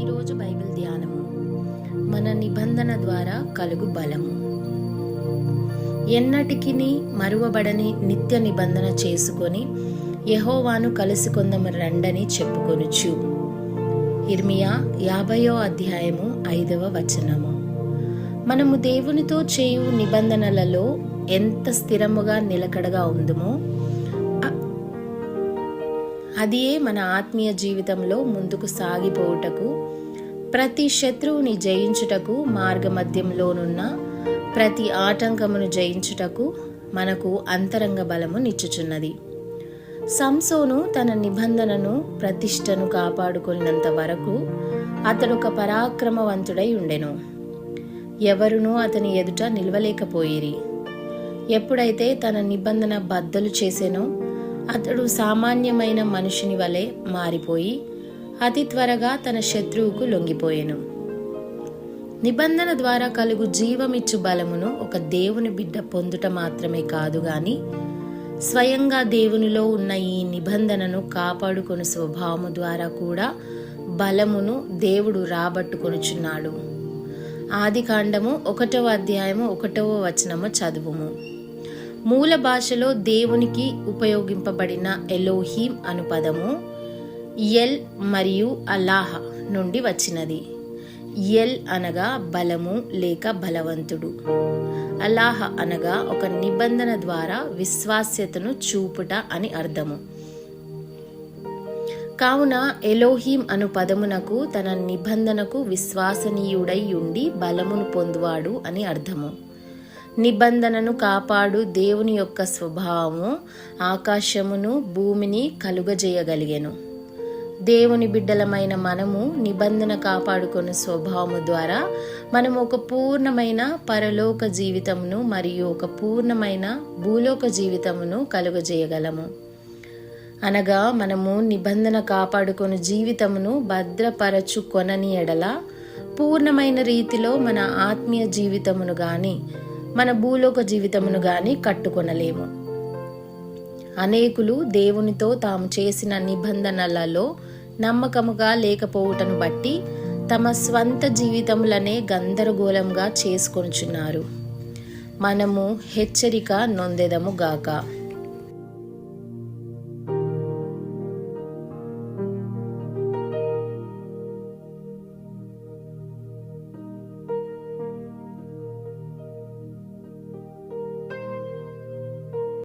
ఈరోజు బైబిల్ ధ్యానము. మన నిబంధన ద్వారా కలుగు బలము. ఎన్నటికి మరువబడని నిత్య నిబంధన చేసుకొని యహోవాను కలుసుకొందము రండని చెప్పుకొనుచు. ఇర్మియా యాభయో అధ్యాయము ఐదవ వచనము. మనము దేవునితో చేయు నిబంధనలలో ఎంత స్థిరముగా నిలకడగా ఉందమో అదియే మన ఆత్మీయ జీవితంలో ముందుకు సాగిపోవుటకు ప్రతి శత్రువుని జయించుటకు మార్గమధ్యంలోనున్న ప్రతి ఆటంకమును జయించుటకు మనకు అంతరంగ బలము నిచ్చుచున్నది. సంసోను తన నిబంధనను ప్రతిష్టను కాపాడుకున్నంత వరకు అతడొక పరాక్రమవంతుడై ఉండెను ఎవరునూ అతని ఎదుట నిలవలేకపోయిరి. ఎప్పుడైతే తన నిబంధన బద్దలు చేసెనో అతడు సామాన్యమైన మనిషిని వలె మారిపోయి అతి త్వరగా తన శత్రువుకు లొంగిపోయెను. నిబంధన ద్వారా కలుగు జీవమిచ్చు బలమును ఒక దేవుని బిడ్డ పొందుట మాత్రమే కాదు గాని స్వయంగా దేవునిలో ఉన్న ఈ నిబంధనను కాపాడుకొని స్వభావము ద్వారా కూడా బలమును దేవుడు రాబట్టుకొనుచున్నాడు. ఆది కాండము ఒకటవ అధ్యాయము ఒకటవ వచనము చదువుము. మూల భాషలో దేవునికి ఉపయోగింపబడిన ఎలోహీం అను పదము ఎల్ మరియు అలాహ నుండి వచ్చినది. ఎల్ అనగా బలము లేక బలవంతుడు. అలాహ అనగా ఒక నిబంధన ద్వారా విశ్వాస్యతను చూపుట అని అర్థము. కావున ఎలోహీం అను పదమునకు తన నిబంధనకు విశ్వాసనీయుడై ఉండి బలమును పొందువాడు అని అర్థము. నిబంధనను కాపాడు దేవుని యొక్క స్వభావము ఆకాశమును భూమిని కలుగజేయగలిగెను. దేవుని బిడ్డలమైన మనము నిబంధన కాపాడుకున్న స్వభావము ద్వారా మనము ఒక పూర్ణమైన పరలోక జీవితమును మరియు ఒక పూర్ణమైన భూలోక జీవితమును కలుగజేయగలము. అనగా మనము నిబంధన కాపాడుకొని జీవితమును భద్రపరచు కొనని ఎడల పూర్ణమైన రీతిలో మన ఆత్మీయ జీవితమును కానీ మన భూలోక జీవితమును గాని కట్టుకొనలేము. అనేకులు దేవునితో తాము చేసిన నిబంధనలలో నమ్మకముగా లేకపోవుటను బట్టి తమ స్వంత జీవితములనే గందరగోళంగా చేసుకొనుచున్నారు మనము హెచ్చరిక నొందెదము గాక.